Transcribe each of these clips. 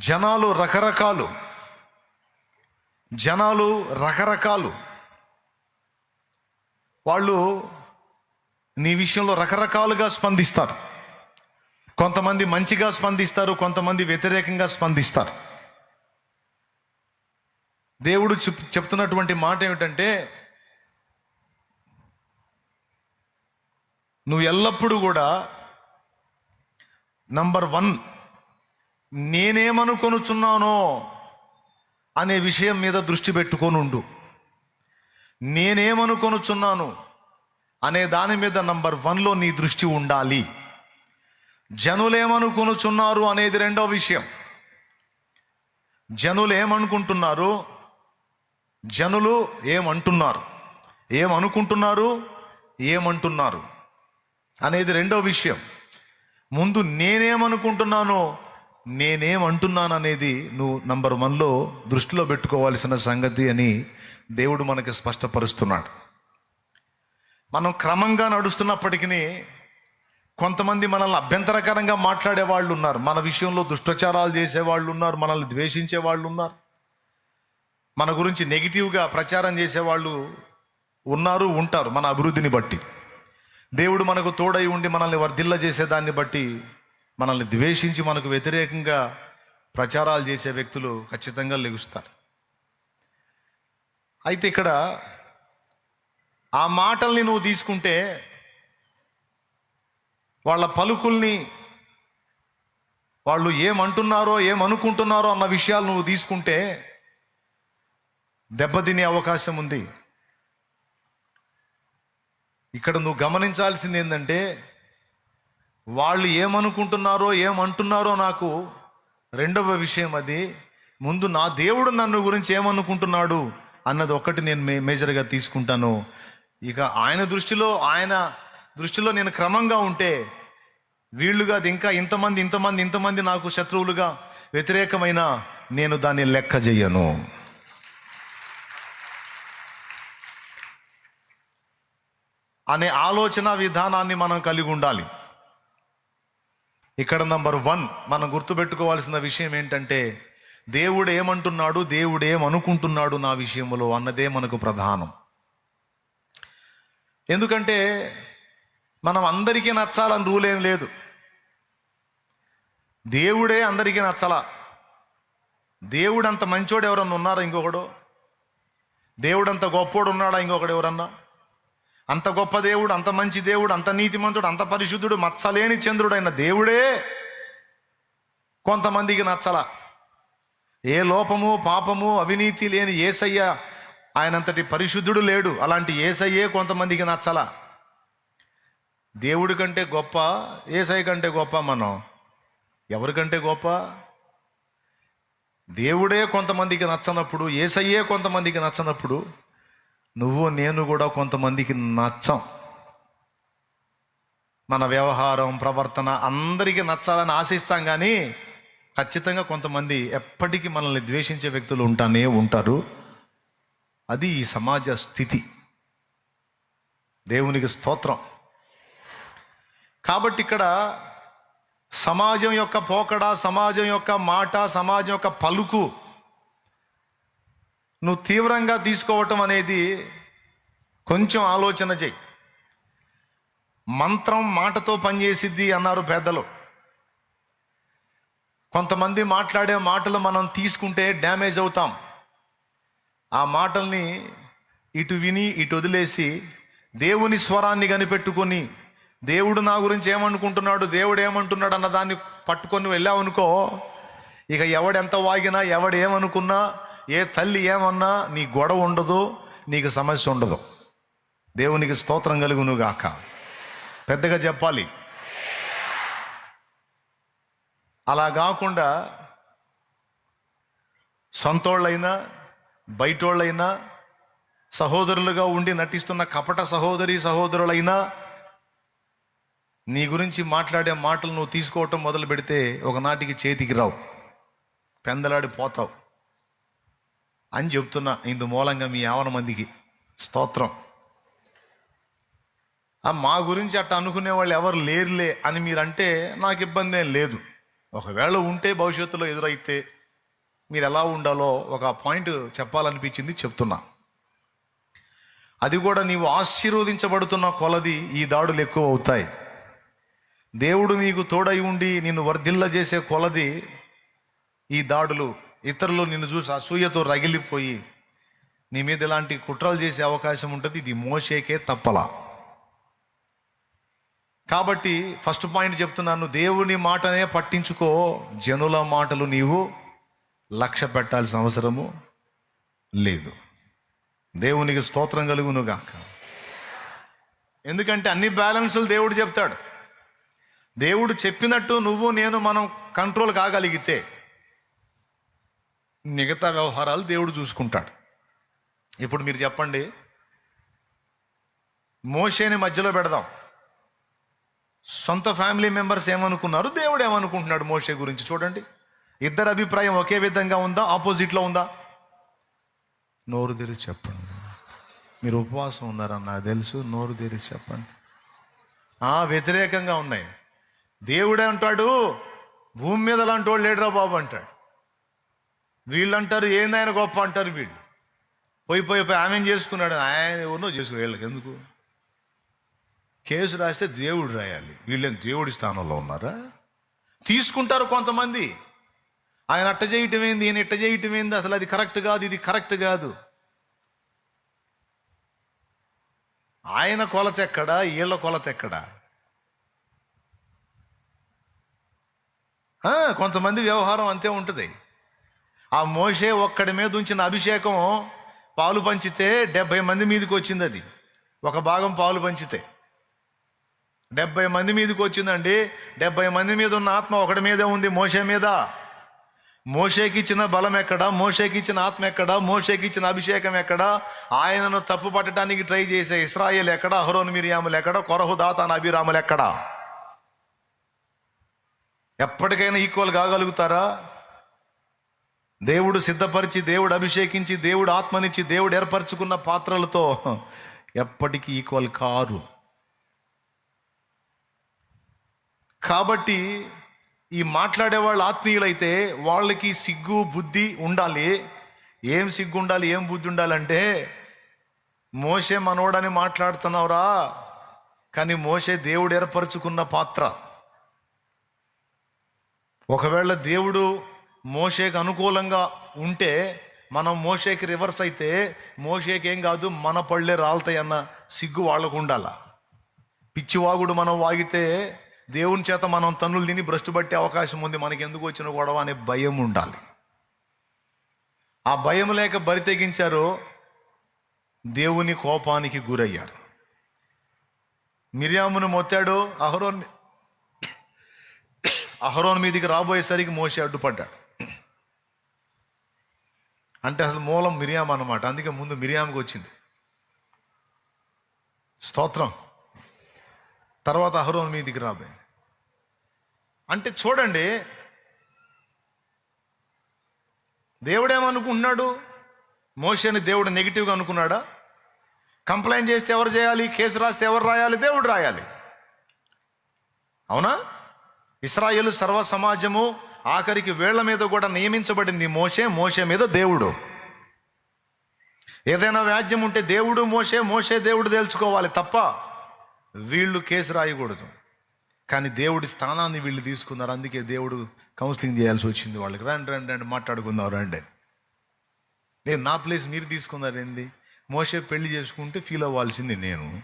జనాలు రకరకాలు. జనాలు రకరకాలు. వాళ్ళు నీ విషయంలో రకరకాలుగా స్పందిస్తారు. కొంతమంది మంచిగా స్పందిస్తారు కొంతమంది వ్యతిరేకంగా స్పందిస్తారు. దేవుడు చెప్ చెప్తున్నటువంటి మాట ఏమిటంటే నువ్వు ఎల్లప్పుడూ కూడా నంబర్ వన్ నేనేమనుకొనుచున్నానో అనే విషయం మీద దృష్టి పెట్టుకొని ఉండు నేనేమనుకొనుచున్నాను అనే దాని మీద నంబర్ వన్లో నీ దృష్టి ఉండాలి. జనులేమనుకొనుచున్నారు అనేది రెండో విషయం. జనులు ఏమనుకుంటున్నారు జనులు ఏమంటున్నారు? ఏమనుకుంటున్నారు? ఏమంటున్నారు? అనేది రెండో విషయం. ముందు నేనేమనుకుంటున్నానో నేనేమంటున్నాననేది నువ్వు నంబర్ వన్లో దృష్టిలో పెట్టుకోవాల్సిన సంగతి అని దేవుడు మనకి స్పష్టపరుస్తున్నాడు. మనం క్రమంగా నడుస్తున్నప్పటికీ కొంతమంది మనల్ని అభ్యంతరకరంగా మాట్లాడే వాళ్ళు ఉన్నారు. మన విషయంలో దుష్టచారాలు చేసే వాళ్ళు ఉన్నారు మనల్ని ద్వేషించే వాళ్ళు ఉన్నారు. మన గురించి నెగిటివ్గా ప్రచారం చేసే వాళ్ళు ఉన్నారు ఉంటారు మన అభివృద్ధిని బట్టి. దేవుడు మనకు తోడై ఉండి మనల్ని వర్ధిల్ల చేసేదాన్ని బట్టి మనల్ని ద్వేషించి మనకు వ్యతిరేకంగా ప్రచారాలు చేసే వ్యక్తులు ఖచ్చితంగా లెగుస్తారు. అయితే ఇక్కడ ఆ మాటల్ని నువ్వు తీసుకుంటే వాళ్ళ పలుకుల్ని వాళ్ళు ఏమంటున్నారో ఏమనుకుంటున్నారో అన్న విషయాలు నువ్వు తీసుకుంటే దెబ్బతినే అవకాశం ఉంది. ఇక్కడ నువ్వు గమనించాల్సింది ఏంటంటే వాళ్ళు ఏమనుకుంటున్నారో ఏమంటున్నారో నాకు రెండవ విషయం అది. ముందు నా దేవుడు నన్ను గురించి ఏమనుకుంటున్నాడు అన్నది ఒక్కటి నేను మే మేజర్గా తీసుకుంటాను. ఇక ఆయన దృష్టిలో ఆయన దృష్టిలో నేను క్రమంగా ఉంటే వీళ్ళుగా అది ఇంకా ఇంతమంది ఇంతమంది ఇంతమంది నాకు శత్రువులుగా వ్యతిరేకమైన నేను దాన్ని లెక్క చెయ్యను అనే ఆలోచన విధానాన్ని మనం కలిగి ఉండాలి. ఇక్కడ నంబర్ వన్ మనం గుర్తుపెట్టుకోవాల్సిన విషయం ఏంటంటే దేవుడు ఏమంటున్నాడు దేవుడు ఏమనుకుంటున్నాడు నా విషయంలో అన్నదే మనకు ప్రధానం. ఎందుకంటే మనం అందరికీ నచ్చాలని రూల్ ఏం లేదు. దేవుడే అందరికీ నచ్చలా. దేవుడు అంత మంచోడు ఎవరన్నా ఉన్నారా ఇంకొకడు? దేవుడు అంత గొప్పోడు ఉన్నాడా ఇంకొకడు ఎవరన్నా? అంత గొప్ప దేవుడు అంత మంచి దేవుడు అంత నీతిమంతుడు అంత పరిశుద్ధుడు మచ్చలేని చంద్రుడైన దేవుడే. కొంతమందికి నచ్చల. ఏ లోపము పాపము అవినీతి లేని ఏసయ్య ఆయనంతటి పరిశుద్ధుడు లేడు. అలాంటి ఏసయ్యే కొంతమందికి నచ్చల. దేవుడి కంటే గొప్ప ఏసై కంటే గొప్ప మనం. ఎవరికంటే గొప్ప? దేవుడే కొంతమందికి నచ్చనప్పుడు ఏసయ్యే కొంతమందికి నచ్చనప్పుడు నువ్వు నేను కూడా కొంతమందికి నచ్చం. మన వ్యవహారం ప్రవర్తన అందరికీ నచ్చాలని ఆశిస్తాం కానీ ఖచ్చితంగా కొంతమంది ఎప్పటికీ మనల్ని ద్వేషించే వ్యక్తులు ఉంటానే ఉంటారు. అది ఈ సమాజ స్థితి. దేవునికి స్తోత్రం. కాబట్టి ఇక్కడ సమాజం యొక్క పోకడ సమాజం యొక్క మాట సమాజం యొక్క పలుకు నువ్వు తీవ్రంగా తీసుకోవటం అనేది కొంచెం ఆలోచన చేయి. మంత్రం మాటతో పనిచేసిద్ది అన్నారు పెద్దలు కొంతమంది మాట్లాడే మాటలు మనం తీసుకుంటే డ్యామేజ్ అవుతాం. ఆ మాటల్ని ఇటు విని ఇటు వదిలేసి దేవుని స్వరాన్ని కనిపెట్టుకొని దేవుడు నా గురించి ఏమనుకుంటున్నాడు దేవుడు ఏమంటున్నాడు అన్న దాన్ని పట్టుకొని వెళ్ళావనుకో ఇక ఎవడెంత వాగినా ఎవడు ఏమనుకున్నా ఏ తల్లి ఏమన్నా నీ గొడవ ఉండదు నీకు సమస్య ఉండదు. దేవునికి స్తోత్రం కలుగును గాక పెద్దగా చెప్పాలి. అలా కాకుండా సొంతోళ్ళైనా బయటోళ్ళైనా సహోదరులుగా ఉండి నటిస్తున్న కపట సహోదరి సహోదరులైనా నీ గురించి మాట్లాడే మాటలు నువ్వు తీసుకోవటం మొదలు పెడితే ఒకనాటికి చేతికి రావు. పెందలాడి పోతావు అని చెప్తున్నా ఇందు మూలంగా మీ యావన మందికి. స్తోత్రం. మా గురించి అట్ట అనుకునే వాళ్ళు ఎవరు లేరులే అని మీరంటే నాకు ఇబ్బంది ఏం లేదు. ఒకవేళ ఉంటే భవిష్యత్తులో ఎదురైతే మీరు ఎలా ఉండాలో ఒక పాయింట్ చెప్పాలనిపించింది చెప్తున్నా. అది కూడా నీవు ఆశీర్వదించబడుతున్న కొలది ఈ దాడులు ఎక్కువ అవుతాయి. దేవుడు నీకు తోడై ఉండి నిన్ను వర్ధిల్ల చేసే కొలది ఈ దాడులు ఇతరులు నిన్ను చూసి అసూయతో రగిలిపోయి నీ మీద ఇలాంటి కుట్రలు చేసే అవకాశం ఉంటుంది? ఇది మోసేకే తప్పలా. కాబట్టి ఫస్ట్ పాయింట్ చెప్తున్నాను దేవుని మాటనే పట్టించుకో జనుల మాటలు నీవు లక్ష్య పెట్టాల్సిన అవసరము లేదు. దేవునికి స్తోత్రం కలుగును గాక. ఎందుకంటే అన్ని బ్యాలెన్సులు దేవుడు చెప్తాడు. దేవుడు చెప్పినట్టు నువ్వు నేను మనం కంట్రోల్ కాగలిగితే మిగతా వ్యవహారాలు దేవుడు చూసుకుంటాడు. ఇప్పుడు మీరు చెప్పండి మోషేని మధ్యలో పెడదాం. సొంత ఫ్యామిలీ మెంబర్స్ ఏమనుకున్నారు? దేవుడు ఏమనుకుంటున్నాడు మోషే గురించి చూడండి. ఇద్దరు అభిప్రాయం ఒకే విధంగా ఉందా? ఆపోజిట్లో ఉందా? నోరు తెరిచి చెప్పండి. మీరు ఉపవాసం ఉన్నారని నాకు తెలుసు నోరు తెరిచి చెప్పండి. ఆ, వ్యతిరేకంగా ఉన్నాయి. దేవుడే అంటాడు భూమి మీద లాంటి వాళ్ళు లేడరా బాబు అంటాడు. వీళ్ళు అంటారు ఏందాయన గొప్ప అంటారు వీళ్ళు? పోయి పోయి పోయి ఆమె చేసుకున్నాడు? ఆయన ఎవరినో చేసుకున్నాడు. వీళ్ళకి ఎందుకు? కేసు రాస్తే దేవుడు రాయాలి. వీళ్ళేం దేవుడి స్థానంలో ఉన్నారా? తీసుకుంటారు కొంతమంది. ఆయన అట్ట చేయటం ఏంది? ఈయన ఇట్ట చేయటం ఏంది? అసలు అది కరెక్ట్ కాదు ఇది కరెక్ట్ కాదు. ఆయన కొలత ఎక్కడా? వీళ్ళ కొలత ఎక్కడా? కొంతమంది వ్యవహారం అంతే ఉంటుంది. ఆ మోషే ఒక్కడి మీద ఉంచిన అభిషేకం పాలు పంచితే డెబ్బై మంది మీదకి వచ్చింది అది. ఒక భాగం పాలు పంచితే. డెబ్బై మంది మీదకి వచ్చిందండి. డెబ్బై మంది మీద ఉన్న ఆత్మ ఒకటి మీదే ఉంది మోషే మీద. మోషేకి ఇచ్చిన బలం ఎక్కడ? మోషేకి ఇచ్చిన ఆత్మ ఎక్కడ? మోషేకి ఇచ్చిన అభిషేకం ఎక్కడ? ఆయనను తప్పు పట్టడానికి ట్రై చేసే ఇస్రాయేల్ ఎక్కడ? అహరోన్ మిరియాములు ఎక్కడ? కొరహు దాతాన్ అభిరాములు ఎక్కడ? ఎప్పటికైనా ఈక్వల్ కాగలుగుతారా దేవుడు సిద్ధపరిచి దేవుడు అభిషేకించి దేవుడు ఆత్మనిచ్చి దేవుడు ఏర్పరచుకున్న పాత్రలతో ఎప్పటికీ ఈక్వల్ కారు. కాబట్టి ఈ మాట్లాడే వాళ్ళు ఆత్మీయులైతే వాళ్ళకి సిగ్గు బుద్ధి ఉండాలి. ఏం సిగ్గు ఉండాలి ఏం బుద్ధి ఉండాలంటే మోసే మనోడని మాట్లాడుతున్నావురా కానీ మోసే దేవుడు ఏర్పరచుకున్న పాత్ర. ఒకవేళ దేవుడు మోషేకి అనుకూలంగా ఉంటే మనం మోషేకి రివర్స్ అయితే మోషేకి ఏం కాదు మన పళ్ళే రాలుతాయన్న సిగ్గు వాళ్ళకు ఉండాల. పిచ్చివాగుడు మనం వాగితే దేవుని చేత మనం తన్నులు తిని భ్రష్టు పట్టే అవకాశం ఉంది మనకి ఎందుకు వచ్చిన గొడవ అనే భయం ఉండాలి. ఆ భయం లేక బరి తెగించారు దేవుని కోపానికి గురయ్యారు. మిర్యామును మొత్తాడు అహరోన్ అహరోన్ మీదికి రాబోయేసరికి మోసే అడ్డుపడ్డాడు. అంటే అసలు మూలం మిరియాం అనమాట అందుకే ముందు మిరియాంకి వచ్చింది. స్తోత్రం. తర్వాత అహరోన్ మీదికి రాబోయే అంటే చూడండి దేవుడేమనుకుంటున్నాడు? మోషని దేవుడు నెగిటివ్గా అనుకున్నాడా? కంప్లైంట్ చేస్తే ఎవరు చేయాలి? కేసు రాస్తే ఎవరు రాయాలి? దేవుడు రాయాలి. అవునా? ఇస్రాయేల్ సర్వ సమాజము ఆఖరికి వేళ్ళ మీద కూడా నియమించబడింది మోషే మోషే మీద దేవుడు. ఏదైనా వ్యాజ్యం ఉంటే దేవుడు మోసే మోషే దేవుడు తేల్చుకోవాలి తప్ప వీళ్ళు కేసు రాయకూడదు. కానీ దేవుడి స్థానాన్ని వీళ్ళు తీసుకున్నారు. అందుకే దేవుడు కౌన్సిలింగ్ చేయాల్సి వచ్చింది వాళ్ళకి. రండి రండి రండి మాట్లాడుకుందాం రండి. నేను నా ప్లేస్ మీరు తీసుకున్నారు ఏంది? మోసే పెళ్ళి చేసుకుంటే ఫీల్ అవ్వాల్సింది నేను.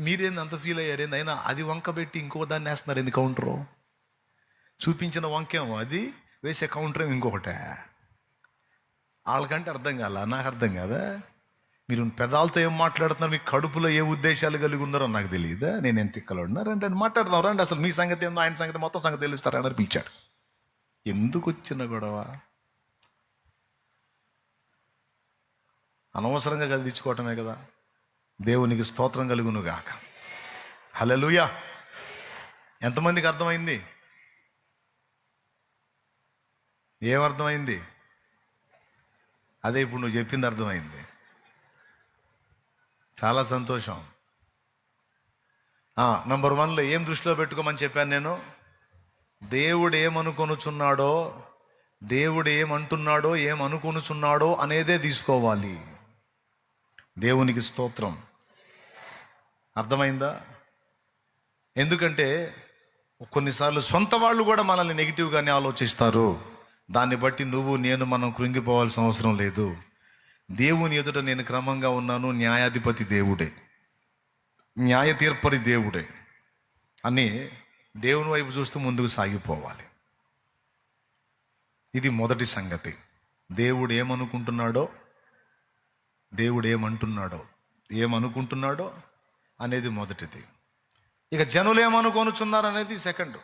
మీరేంది అంత ఫీల్ అయ్యారు? ఏంది? అయినా అది వంక పెట్టి ఇంకో దాన్ని వేస్తున్నారు ఏంది కౌంటరు చూపించిన వంకేమో అది వేసే కౌంటర్ ఇంకొకటే. వాళ్ళకంటే అర్థం కాల? నాకు అర్థం కాదా? మీరు పెదాలతో ఏం మాట్లాడుతున్నారు? మీ కడుపులో ఏ ఉద్దేశాలు కలిగి ఉన్నారో నాకు తెలియదా? నేను ఎంత తిక్కలున్నా రండి అని మాట్లాడదాం రండి. అసలు మీ సంగతి ఏందో ఆయన సంగతి మొత్తం సంగతి తెలుస్తారని పిలిచాడు. ఎందుకు వచ్చిన గొడవ? అనవసరంగా కదిలించుకోవటమే కదా. దేవునికి స్తోత్రం కలుగును గాక హలలుయా ఎంతమందికి అర్థమైంది? ఏమర్థమైంది? అదే ఇప్పుడు నువ్వు చెప్పింది అర్థమైంది. చాలా సంతోషం. నంబర్ వన్లో ఏం దృష్టిలో పెట్టుకోమని చెప్పాను నేను? దేవుడు ఏమనుకొనుచున్నాడో దేవుడు ఏమంటున్నాడో ఏమనుకొనుచున్నాడో అనేదే తీసుకోవాలి. దేవునికి స్తోత్రం. అర్థమైందా? ఎందుకంటే కొన్నిసార్లు సొంత వాళ్ళు కూడా మనల్ని నెగిటివ్గానే ఆలోచిస్తారు. దాన్ని బట్టి నువ్వు నేను మనం కృంగిపోవాల్సిన అవసరం లేదు. దేవుని ఎదుట నేను క్రమంగా ఉన్నాను న్యాయాధిపతి దేవుడే. న్యాయ తీర్పరి దేవుడే. అని దేవుని వైపు చూస్తూ ముందుకు సాగిపోవాలి. ఇది మొదటి సంగతి. దేవుడు ఏమనుకుంటున్నాడో దేవుడు ఏమంటున్నాడో ఏమనుకుంటున్నాడో అనేది మొదటిది. ఇక జనులు ఏమనుకొనుచున్నారు అనేది సెకండ్.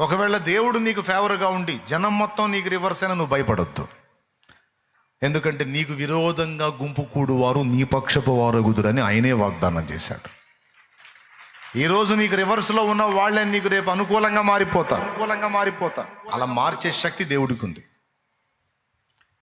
ఒకవేళ దేవుడు నీకు ఫేవర్గా ఉండి జనం మొత్తం నీకు రివర్స్ అయినా నువ్వు భయపడొద్దు. ఎందుకంటే నీకు విరోధంగా గుంపు కూడువారు నీ పక్షపు వారు గుదురని ఆయనే వాగ్దానం చేశాడు. ఈరోజు నీకు రివర్స్లో ఉన్న వాళ్ళే నీకు రేపు అనుకూలంగా మారిపోతారు. అనుకూలంగా మారిపోతారు. అలా మార్చే శక్తి దేవుడికి ఉంది.